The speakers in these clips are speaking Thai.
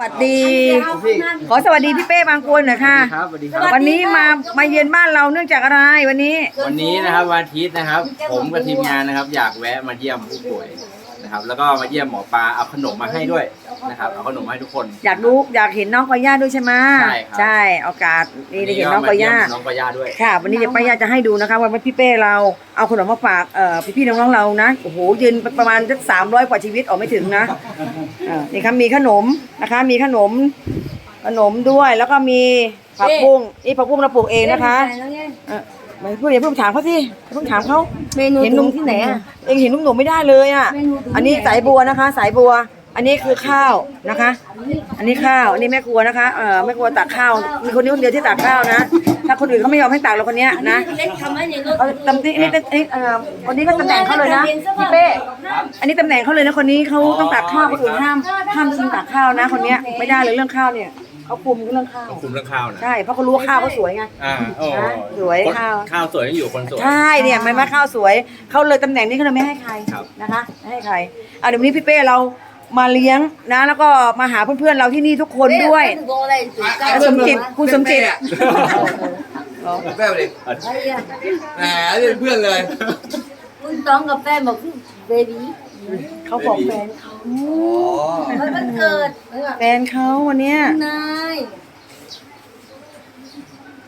สวัสดี ขอสวัสดีพี่เป้บางกวนหน่อยค่ะ ครับสวัสดีครับ วันนี้มามาเยือนบ้านเราเนื่องจากอะไรวันนี้ วันนี้นะครับวันอาทิตย์นะครับ ผมกับทีมงานนะครับ อยากแวะมาเยี่ยมผู้ป่วย นะครับ แล้วก็มาเยี่ยมหมอปลาเอาขนมมาให้ด้วยนะครับเอาขนมมาให้ทุกคน อยากรู้อยากเห็นน้องกอย่าด้วยใช่ไหมใช่ครับใช่โอกาสนี่ได้เห็นน้องกอย่า น้องกอย่าด้วย ค่ะ วันนี้เดี๋ยวป้ายาจะให้ดูนะคะว่าพี่เป้เราเอาขนมมาฝากเอ่อพี่ๆน้องๆเรานะโอ้โหยืนประมาณสักสามร้อยกว่าชีวิตออกไม่ถึงนะเออนี่ครับมีขนมนะคะ มีขนม ขนมด้วยแล้วก็มีผักบุ้งนี่ผักบุ้งเราปลูกเองนะคะเออ ไม่พูดอย่าเพิ่งถามเขาสิอย่าเพิ่งถามเขาเมนูเห็นหนุ่มที่ไหนอะเองเห็นนุ่มหนุ่มไม่ได้เลยอะ เมนูถึงอันนี้สายบัวนะคะ สายบัว อันนี้คือข้าวนะคะ อันนี้ข้าวอันนี้แม่ครัวนะคะเออแม่ครัวตักข้าวมีคนนี้คนเดียวที่ตักข้าวนะ ถ้าคนอื่นเขาไม่ยอมให้ตักเราคนเนี้ยนะเล็กทำให้ในรถเอาตำนี้นี่นี่เออคนนี้ก็ตำแหน่งเขาเลยนะพี่เป้อันนี้ตำแหน่งเขาเลยนะคนนี้เขาต้องตักข้าวคนอื่นห้ามห้ามตักข้าวนะ คนเนี้ยไม่ได้เลยเรื่องข้าวเนี่ย เขาคุมเรื่องข้าวคุมเรื่องข้าวนะใช่ เพราะเขารู้ว่าข้าวเขาสวยไง อ่าโอ้นะสวยคนข้าว ข้าวสวยต้องอยู่คนสวย ใช่เนี่ยมันมาข้าวสวยเขาเลยตำแหน่งนี้เขาเลยไม่ให้ใครครับ นะคะไม่ให้ใครอะเดี๋ยววันนี้พี่เป้เรามาเลี้ยงนะ แล้วก็มาหาเพื่อนๆเราที่นี่ทุกคนด้วยอะไรจุดเก้าแล้วสมจิตคุณสมจิต แป๊บเลยไอ้อะแหมเรียนเพื่อนเลยคุณต้องกับแฟนบอกพี่เบบี้ เขาบอกแฟนเขามันวันเกิดแฟนเขาวันเนี้ยนาย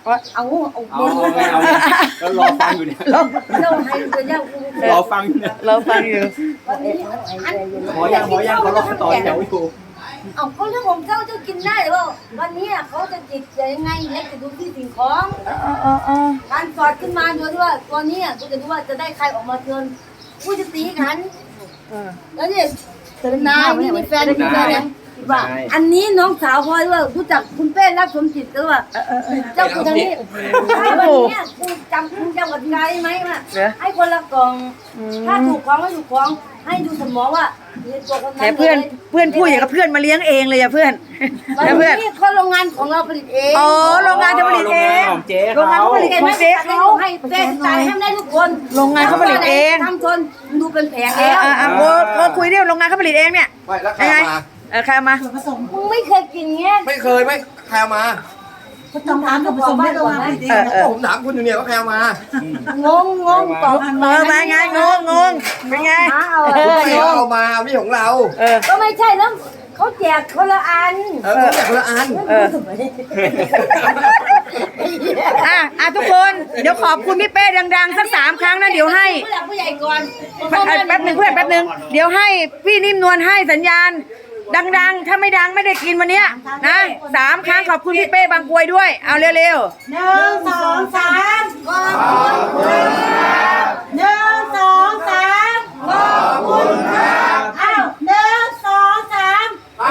ก็เอาเอาเอาไม่เอาแล้วรอฟังอยู่เนี่ยเราเราให้ตัวเจ้ารอฟังอยู่เนี่ยเราฟังอยู่วันนี้หมอยังหมอยังเขารอต่อแถวอยู่เอาเขาเรื่องของเจ้าเจ้ากินได้หรือเปล่าวันนี้เขาจะจิตจะยังไงเล็กจะดูที่สิ่งของเออเออเออการสอดขึ้นมาดูที่ว่าตัวนี้กูจะดูว่าจะได้ใครออกมาเทินกูจะตีกันเออ แล้วนี่นายนี่มีแฟนมีแฟนยังว่าใช่อันนี้น้องสาวพลอยว่ารู้จักคุณเป้รักสมจิตหรือว่าเออเออเออเจ้าคุณทางนี้ใช่วันนี้กูจำคุณจำกติกาได้ไหมว่าเหรอให้คนละกล่องอืถ้ามถูกของไม่ถูกของให้ดูสมองว่าในตัวคนนั้นแต่เพื่อนเพื่อนพูดอย่างกับเพื่อนมาเลี้ยงเองเลยอะเพื่อนวัน แล้วเพื่อน นี้เขาโรงงานของเราผลิตเองอ๋อโรงงานจะผลิตเองของเจ๊โรงงานเขาเขาผลิตเห็นขไหมองเจ๊เขา ให้เป้จ่ายให้ได้ทุกคนโรงงานเขาผลิตเอง ทำชนดูเป็นแผงเอแล้อวเออเออโอ้โอ้คุยเรื่องโรงงานเขาผลิตเองเนี่ยไม่แล้วใครยังไงเอามา เออใครเอามา มึงไม่เคยกินเงี้ยไม่เคยไม่ใครเอามาทำน้ำกับผสมไม่ตรงนะเออเออ ผมถามคุณอยู่เนี่ยว่าใครเอามางงงงตอบเออมาไงงงงงเป็นไง หาเอาเออไม่เอามาไม่ของเรา เออก็ไม่ใช่แล้ว เขาแจกคนละอันเออแต่คนละอันเออ อะอะทุกคนเดี๋ยวขอบคุณพี่เป้ดังๆสักสามครั้งนะเดี๋ยวให้ผู้หลักผู้ใหญ่ก่อนแป๊บแป๊บหนึ่งเพื่อนแป๊บหนึ่งเดี๋ยวให้พี่นิ่มนวลให้สัญญาณ ดังๆ ถ้าไม่ดังไม่ได้กินวันเนี้ยนะสามครั้งขอบคุณพี่เป้บางกรวยด้วยเอาเร็วหนึ่งสองสามขอบคุณครับหนึ่งสองสามขอบคุณครับอ้าวหนึ่งสองสาม ๆ โ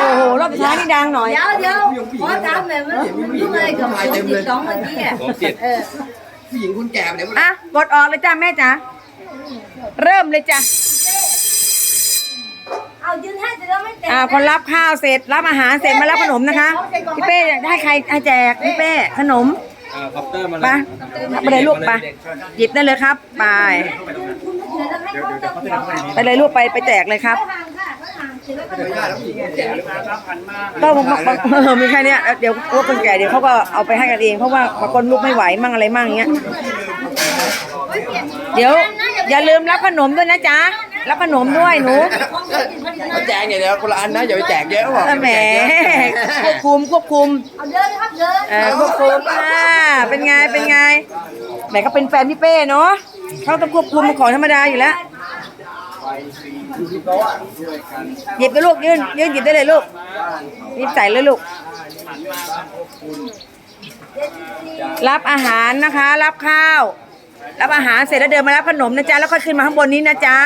อ้โห รอบสุดท้ายนี่ดังหน่อย เดี๋ยวเดี๋ยวขอถามหน่อยมันมันยุ่งอะไรกับสองจิตสองเมื่อกี้อะสมจิตเออผู้หญิงคุณแก่ไปไหนหมดอะกดออกเลยจ้าแม่จ๋าเริ่มเลยจ้ะเอายืนให้แต่เราไม่แตะอ่าพอรับข้าวเสร็จรับอาหารเสร็จมารับขนมนะคะพี่เป้ให้ใครให้แจกพี่เป้ขนมอ่าคอปเตอร์มาไปไปเลยลูกไปหยิบได้เลยครับไปไปเลยลูกไปไปแจกเลยครับ ก่ก็บาเออมีแค่เนี้ยเดี๋ยวพวกคนแก่เดี๋ยวเขาก็เอาไปให้กันเองเพราะว่าบางคนลุกไม่ไหวมั่งอะไรมั่งเงี้ย เดี๋ยว อย่าลืมรับขนมด้วยนะจ๊ะรับขนมด้วยหนูแจกเนี่ยเดี๋ยวคนละอันนะอย่าไปแจกเยอะบอกแหมควบคุมควบคุมเอาเดินครับเดินเออควบคุมอ่าเป็นไงเป็นไงแหมก็เป็นแฟนพี่เป้เนาะเขาต้องควบคุมของธรรมดาอยู่แล้ว หยิบเลยลูกยืนยืนหยิบได้เลยลูกหยิบใส่เลยลูก รับอาหารนะคะ รับข้าว รับอาหารเสร็จแล้วเดินมารับขนมนะจ๊ะแล้วค่อยขึ้นมาข้างบนนี้นะจ๊ะ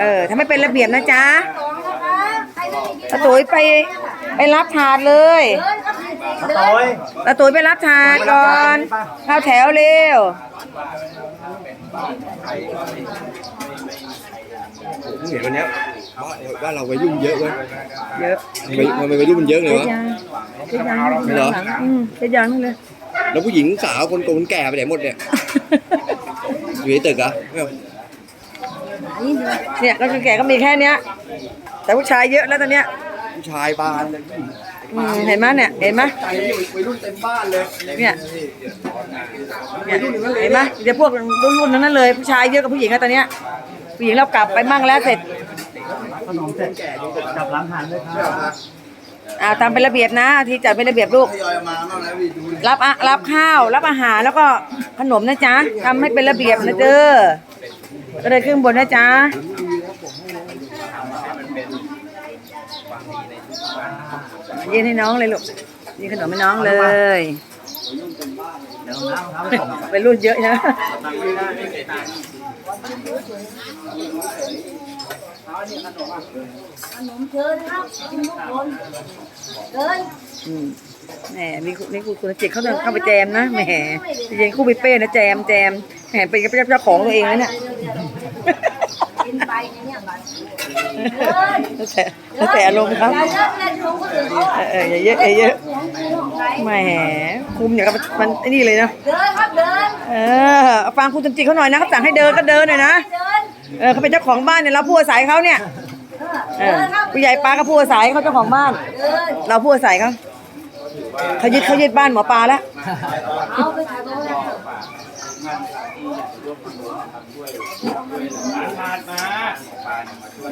เออถ้าไม่เป็นระเบียบนะจ๊ะสองนะตุยไปไปรับถาดเลยตาตุ๋ยไปรับถาดก่อนเข้าแถวเร็ว เห็นวันเนี้ยบ้านเราวัยรุ่นเยอะเว้ยเยอะมันวัยรุ่นมันเยอะเลยวะ ยังเช็ดยังเหรออืมเช็ดยังนั่นเลย แล้วผู้หญิงสาวคนโตคนแก่ไปไหนหมดเนี่ยอยู่ในตึกเหรอะไม่เอาเนี่ยก็คือแก่ก็มีแค่เนี้ย แต่ผู้ชายเยอะแล้วตอนเนี้ยผผู้ชายบานเลยอืมเห็นไหมเนี่ย เห็นไหมใจอยู่วัยรุ่นเต็มบ้านเลยเนี่ย เนี่ยเห็นไหมเดี๋ยวพวกรุ่นๆนั้นนะเลย ผู้ชายเยอะกว่าผู้หญิงอะตอนเนี้ย ผู้หญิงเรากลับไปมั่งแล้วเสร็จอ่าตามเป็นระเบียบนะ ที่จัดเป็นระเบียบลูก ทยอยมาบ้างแล้วพี่ดูดิรับอะรับข้าว รับอาหารแล้วก็ขนมนะจ๊ะทำให้เป็นระเบียบนะเด้อก็เลยขึ้นบนนะจ๊ะยื่นให้น้องเลยลูกยื่นขนมให้น้องเลยเป็นรุ่นเยอะนะ ขนมเชิญครับกินทุกคนเชิญอืมแหมมีคุณนี่คุณคุณจิตเขาเดินเข้าไปแจมนะแหมจริงๆคู่บิเป้นะแจมแจมแหมเป็นเจ้าของตัวเองแล้วเนี่ยกินไปเนี่ยไปแล้วแต่แล้วแต่อารมณ์ครับอย่าเลิกเล่นของคนอื่นเขาเออเอออย่าเยอะอย่าเยอะแหมคุมอย่างกับมันไอ้นี่เลยนะ เดินครับเออฟังคุณจำจิตเขาหน่อยนะเขาสั่งให้เดินก็เดินหน่อยนะ เดินเออเขาเป็นเจ้าของบ้านเนี่ยเราผู้อาศัยเขาเนี่ยเออผู้ใหญ่ปลาก็ผู้อาศัยเขาเจ้าของบ้าน เดินเราผู้อาศัยเขาเขายึดเขายึดบ้านหมอปลาแล้ว เอาไปถ่ายรู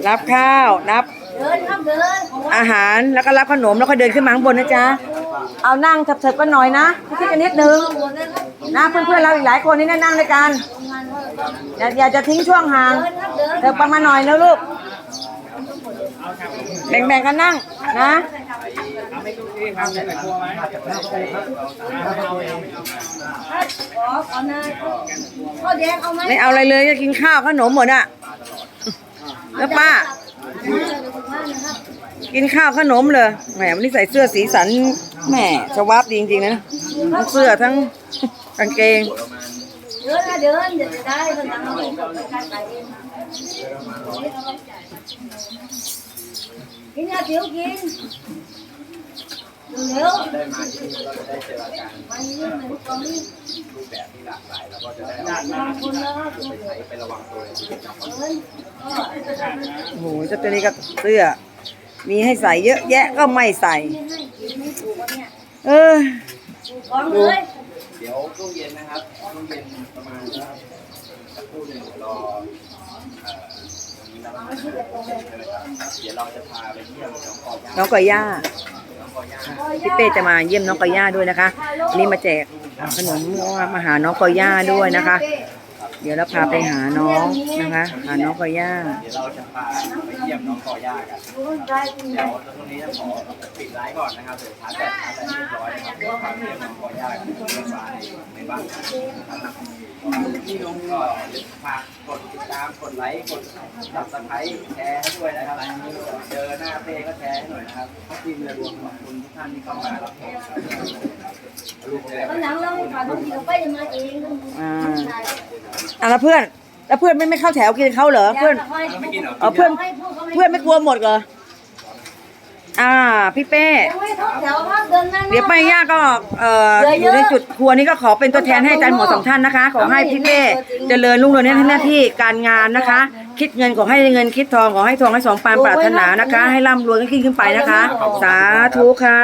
ปรับข้าว รับเดินครับเดินของว่าอาหารแล้วก็รับขนมแล้วก็เดินขึ้นมาข้างบนนะจ๊ะ เอานั่งเถิบๆกันหน่อยนะคิดกันนิดนึง นะเพื่อนๆเราอีกหลายคนนี่นั่งด้วยกันอย่าอย่าจะทิ้งช่วงห่างเดินครับเดินเถิบประมาณหน่อยนะลูก แบ่งๆกันนั่งนะไม่เอาอะไรเลยจะกินข้าวขนมหมดอะแล้วป้า กินข้าวขนมเลยแหมวันนี้ใส่เสื้อสีสันแหมชวับดีจริงๆนะทั้งเสื้อทั้ง กางเกง เดินนะเดินเดี๋ยวจะได้คนทำเอาไปการขายเองกินยาเสียวกินเร็วได้มาที่นี่เราจะได้เจออาการมาเรื่องหนึ่งตรงนี้รูปแบบที่หลากหลายแล้วก็จะได้บางคนแล้วก็ไปใช้ไประวังตัวในชีวิตนะครับเดินโอ้โหเจ้าตัวนี้ก็เสื้อ มีให้ใส่เยอะแยะก็ไม่ใส่ไม่ให้กินไม่ถูกเนี่ยเออของเลยเดี๋ยวช่วงเย็นนะครับช่วงเย็นประมาณสักครู่หนึ่งรอเอ่อวันนี้เราเดี๋ยวเราจะพาไปเยี่ยมน้องกอย่าน้องกอย่าน้องกอย่าพี่เป้จะมาเยี่ยมน้องกอย่าด้วยนะคะวันนี้มาแจกขนมมาหาน้องกอย่าด้วยนะคะ เดี๋ยวเราพาไปหาน้องนะคะหาน้องกอย่าเดี๋ยวเราจะพาไปเยี่ยมน้องกอย่ากันได้กินเดี๋ยวตรงนี้จะขอปิดไลฟ์ก่อนนะครับเดี๋ยวชาร์จแบตชาร์จแบตเรียบร้อยนะครับเดี๋ยวพาไปเยี่ยมน้องกอย่ากันที่บ้านในบ้านนะครับที่น้องก็ฝากกดติดตามกดไลค์กดซับสไครต์แชร์ให้ด้วยนะครับเจอหน้าเป้ก็แชร์ให้หน่อยนะครับขอบคุณเลยรวมขอบคุณทุกท่านที่เข้ามารับชมครับ ลูกเลยวันหลังเราให้ผ่านบางทีเราไปจะมาเองอ่าอะแล้วเพื่อน แล้วเพื่อนไม่ไม่เข้าแถวกินเขาเหรอเพื่อนเหรอเออเพื่อน เพื่อนไม่กลัวหมดเหรอ อ่า พี่เป้ เดี๋ยวไปย่าก็เอ่ออยู่ในจุดครัวนี้ก็ขอเป็นตัวแทนให้อาจารย์หมอสองท่านนะคะ ขอให้พี่เป้เจริญรุ่งเรืองในหน้าที่การงานนะคะ คิดเงินขอให้เงินคิดทองขอให้ทองให้สองปานปรารถนานะคะ ให้ร่ำรวยขึ้นขึ้นไปนะคะ สาธุค่ะ